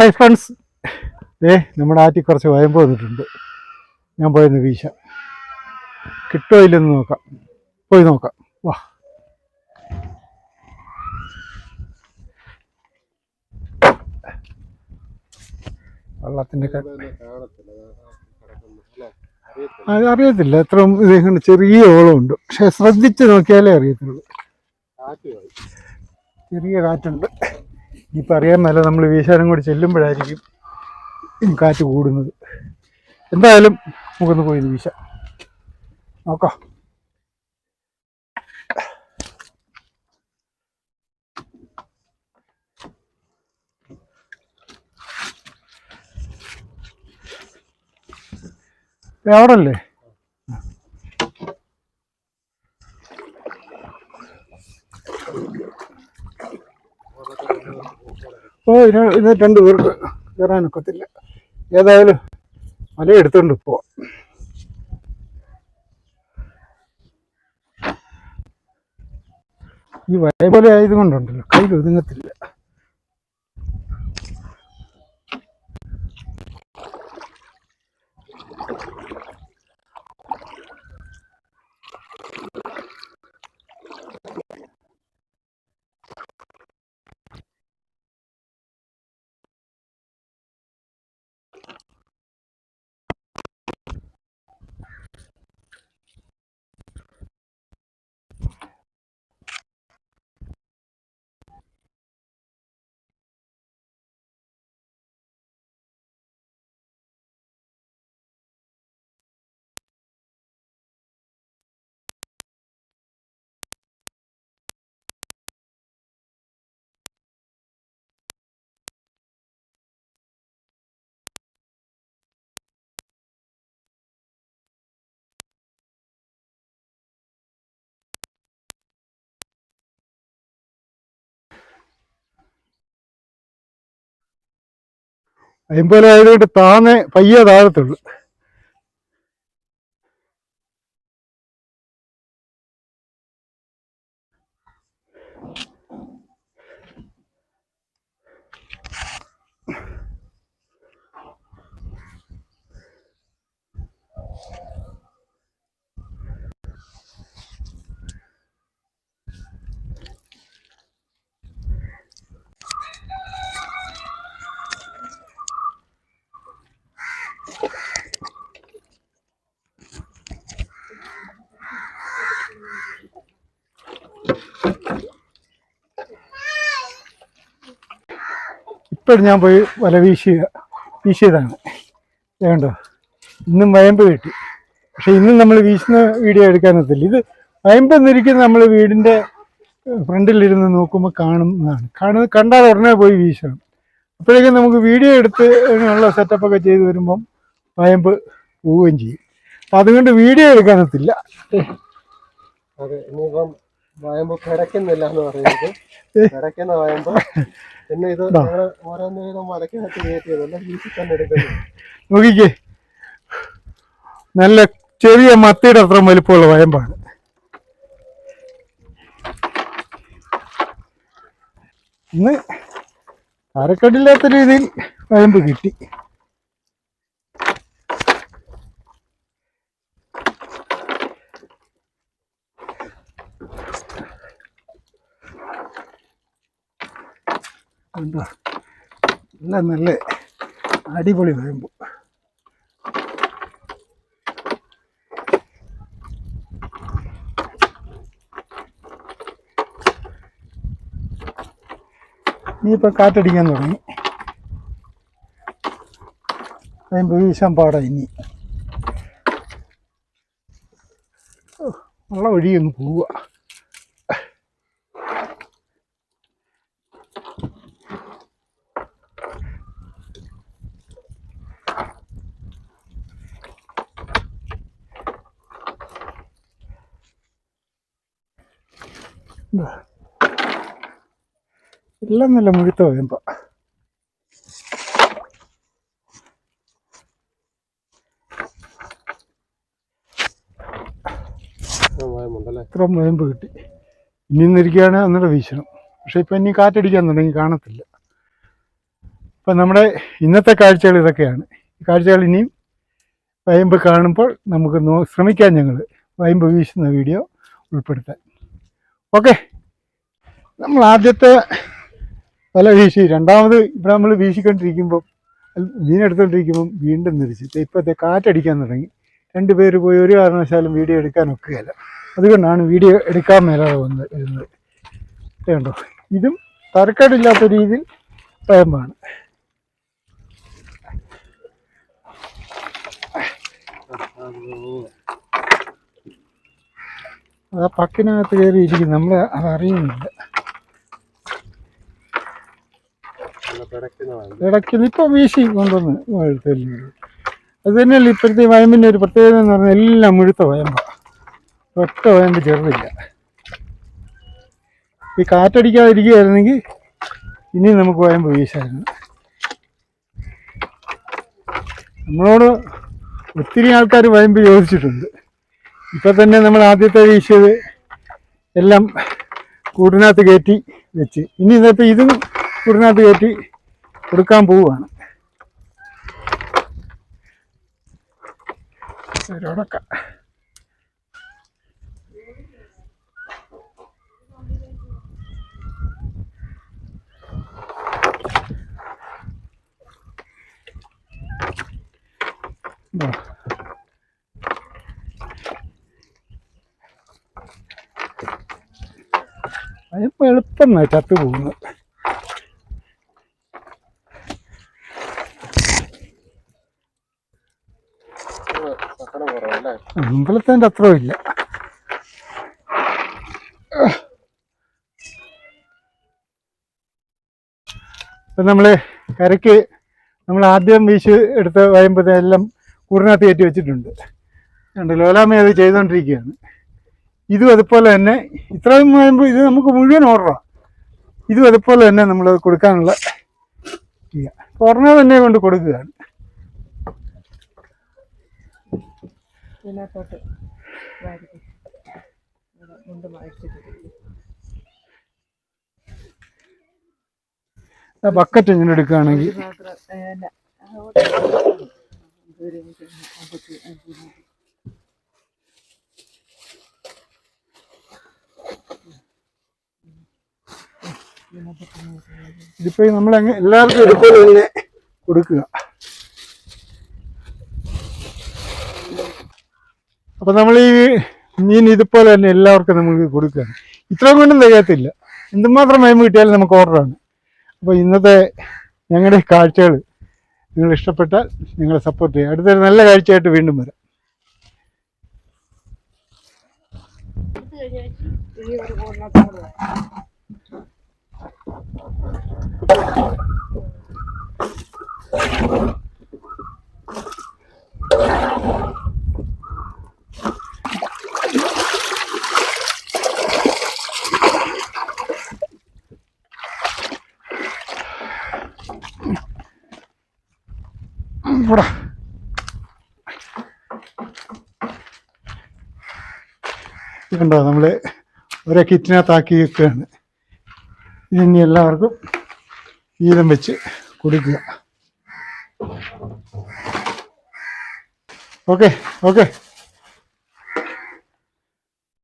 Hi friends ഏ നമ്മുടെ ആറ്റി കുറച്ച് വയമ്പ് വന്നിട്ടുണ്ട്. ഞാൻ പോയെന്ന് വീശ. കിട്ടോ ഇല്ലെന്ന് നോക്കാം. പോയി നോക്കാം. വാ. വെള്ളത്തിന്റെ അത് അറിയത്തില്ല. എത്ര ഇത് ചെറിയ ഓളമുണ്ട്. പക്ഷെ ശ്രദ്ധിച്ച് നോക്കിയാലേ അറിയത്തുള്ളൂ. ചെറിയ കാറ്റുണ്ട്. ഇനിയിപ്പോൾ അറിയാൻ മേല നമ്മൾ വീശാനും കൂടി ചെല്ലുമ്പോഴായിരിക്കും കാറ്റ് കൂടുന്നത്. എന്തായാലും നമുക്കൊന്ന് പോയി വീശാം. നോക്കാം. ദേ ഓ ഇതിന് ഇത് രണ്ട് പേർക്ക് കയറാനൊക്കത്തില്ല ഏതായാലും മല എടുത്തുകൊണ്ട് പോവാം. ഈ വയ പോലെ ആയതുകൊണ്ടുണ്ടല്ലോ കയ്യിൽ ഒതുങ്ങത്തില്ല അയമ്പോലെ താന്നെ പയ്യെ താഴത്തുള്ളൂ. ഇപ്പോഴും ഞാൻ പോയി വല വീശിയ വീശിയതാണ്. വേണ്ടോ ഇന്നും വയമ്പ് കിട്ടി. പക്ഷെ ഇന്നും നമ്മൾ വീശുന്ന വീഡിയോ എടുക്കാനൊത്തില്ല ഇത് വയമ്പ് എന്നിരിക്കുന്ന നമ്മൾ വീടിന്റെ ഫ്രണ്ടിലിരുന്ന് നോക്കുമ്പോൾ കാണുന്നതാണ് കാണുന്ന കണ്ടാൽ ഉടനെ പോയി വീശണം. അപ്പോഴേക്കും നമുക്ക് വീഡിയോ എടുത്ത് ഉള്ള സെറ്റപ്പൊക്കെ ചെയ്ത് വരുമ്പം വയമ്പ് പോവുകയും ചെയ്യും. അപ്പം അതുകൊണ്ട് വീഡിയോ എടുക്കാനൊത്തില്ല അതെ ഇനിയിപ്പം വയമ്പ് കിടക്കുന്നില്ല എന്ന് പറയുന്നത്. കിടക്കുന്ന വയമ്പ് പിന്നെ ഇത് ഞങ്ങൾ ഓരോന്ന് വീതം വലക്കകത്ത് കയറ്റിയത് എല്ലാം വീട്ടിൽ തന്നെ എടുക്കുന്നു നോക്കിക്കേ. നല്ല ചെറിയ മത്തിയുടെ അത്ര വലിപ്പമുള്ള വയമ്പാണ്. ഇന്ന് അരക്കടില്ലാത്ത രീതിയിൽ വയമ്പ് കിട്ടി. കണ്ടോ? നല്ല നല്ല അടിപൊളി വേമ്പ്. ഇനിയിപ്പോൾ കാറ്റടിക്കാൻ തുടങ്ങി. വേമ്പ് വീശാൻ പാടാ ഇനി. വെള്ളം ഒഴിയൊന്ന് പോവുക ഇതാ. എല്ലാം നല്ല മുഴുത്ത വേമ്പ ഇത്ര വയമ്പ് കിട്ടി. ഇനി നിന്നിരിക്കുകയാണ് ഒന്നുകൂടെ വീശണം. പക്ഷെ ഇപ്പം ഇനി കാറ്റടിക്കാൻ തുടങ്ങി കാണത്തില്ല. അപ്പം നമ്മുടെ ഇന്നത്തെ കാഴ്ചകൾ ഇതൊക്കെയാണ്. ഈ കാഴ്ചകൾ ഇനിയും വയമ്പ് കാണുമ്പോൾ നമുക്ക് നോ ശ്രമിക്കാം ഞങ്ങൾ വയമ്പ് വീശുന്ന വീഡിയോ ഉൾപ്പെടുത്താൻ. ഓക്കെ. നമ്മൾ ആദ്യത്തെ വല വീശി. രണ്ടാമത് ഇവിടെ നമ്മൾ വീശിക്കൊണ്ടിരിക്കുമ്പോൾ മീനെടുത്തോണ്ടിരിക്കുമ്പം വീണ്ടും നിരിച്ചു. ഇപ്പോഴത്തെ കാറ്റടിക്കാൻ തുടങ്ങി. രണ്ട് പേര് പോയി ഒരു കാരണവശാലും വീഡിയോ എടുക്കാൻ ഒക്കുകയല്ല. അതുകൊണ്ടാണ് വീഡിയോ എടുക്കാൻ മേലാതെ വന്ന് വരുന്നത് വേണ്ടോ ഇതും തരക്കേടില്ലാത്ത രീതിയിൽ പയമ്പാണ് അത് ആ പക്കിനകത്ത് കയറി ഇരിക്കും നമ്മൾ അതറിയുന്നില്ല നല്ല ഇപ്പൊ വീശി കൊണ്ടുവന്ന് തല്ലുന്നത് അത് തന്നെയല്ല ഇപ്പോഴത്തെ വയമ്പിന്റെ ഒരു പ്രത്യേകത എന്ന് പറഞ്ഞാൽ എല്ലാം മുഴുത്ത വയമ്പ. ഒറ്റ വയമ്പ് ചെറുതില്ല. ഈ കാറ്റടിക്കാതിരിക്കുകയായിരുന്നെങ്കിൽ ഇനി നമുക്ക് വയമ്പ് വീശായിരുന്നു. നമ്മളോട് ഒത്തിരി ആൾക്കാർ വയമ്പ് ചോദിച്ചിട്ടുണ്ട്. ഇപ്പം തന്നെ നമ്മൾ ആദ്യത്തെ വീശിയത് എല്ലാം കൂടിനകത്ത് കയറ്റി വെച്ച്. ഇനി ഇതിപ്പോ ഇതും കൂടിനകത്ത് കയറ്റി കൊടുക്കാൻ പോവുകയാണ്. ഒരൊടക്ക എളുപ്പം ചത്തു പോകുന്നത് അമ്പലത്തിന്റെ അത്രയും ഇല്ല. ഇപ്പം നമ്മൾ കരയ്ക്ക് നമ്മൾ ആദ്യം വീശ് എടുത്ത് വയമ്പതെല്ലാം കൂടിനകത്ത് കയറ്റി വെച്ചിട്ടുണ്ട്. രണ്ട് ലോലാമ അത് ചെയ്തുകൊണ്ടിരിക്കുകയാണ് ഇതും അതുപോലെ തന്നെ ഇത്രയും വയമ്പ് ഇത് നമുക്ക് മുഴുവൻ ഓർഡറാണ് ഇതും അതുപോലെ തന്നെ നമ്മൾ കൊടുക്കാനുള്ള ചെയ്യുക ഉടനെ തന്നെ കൊണ്ട് കൊടുക്കുകയാണ്. ഇതിനകത്തോട്ട് മുണ്ട് മറിച്ചിട്ട് ബക്കറ്റ് ഇങ്ങനെ എടുക്കുകയാണെങ്കിൽ. ഇതിപ്പോ നമ്മൾ എല്ലാവർക്കും എടുക്കുക കൊടുക്കുക. അപ്പൊ നമ്മൾ ഈ മീൻ ഇതുപോലെ തന്നെ എല്ലാവർക്കും നമുക്ക് കൊടുക്കുകയാണ് ഇത്രയും കൊണ്ടും തികയത്തില്ല. എന്തുമാത്രം മയം കിട്ടിയാലും നമുക്ക് ഓർഡറാണ് അപ്പോൾ ഇന്നത്തെ ഞങ്ങളുടെ കാഴ്ചകൾ നിങ്ങൾ ഇഷ്ടപ്പെട്ടാൽ നിങ്ങളെ സപ്പോർട്ട് ചെയ്യുക അടുത്തൊരു നല്ല കാഴ്ചയായിട്ട് വീണ്ടും വരാം. Thank ഒരു കോളിനകത്തോട് വാ. ഇവിടെ കണ്ടോ നമ്മൾ ഒരേ കിറ്റിനകത്താക്കി വെക്കുകയാണ്. ഇനി എല്ലാവർക്കും വീതം വെച്ച് കുടിക്കുക. Okay okay.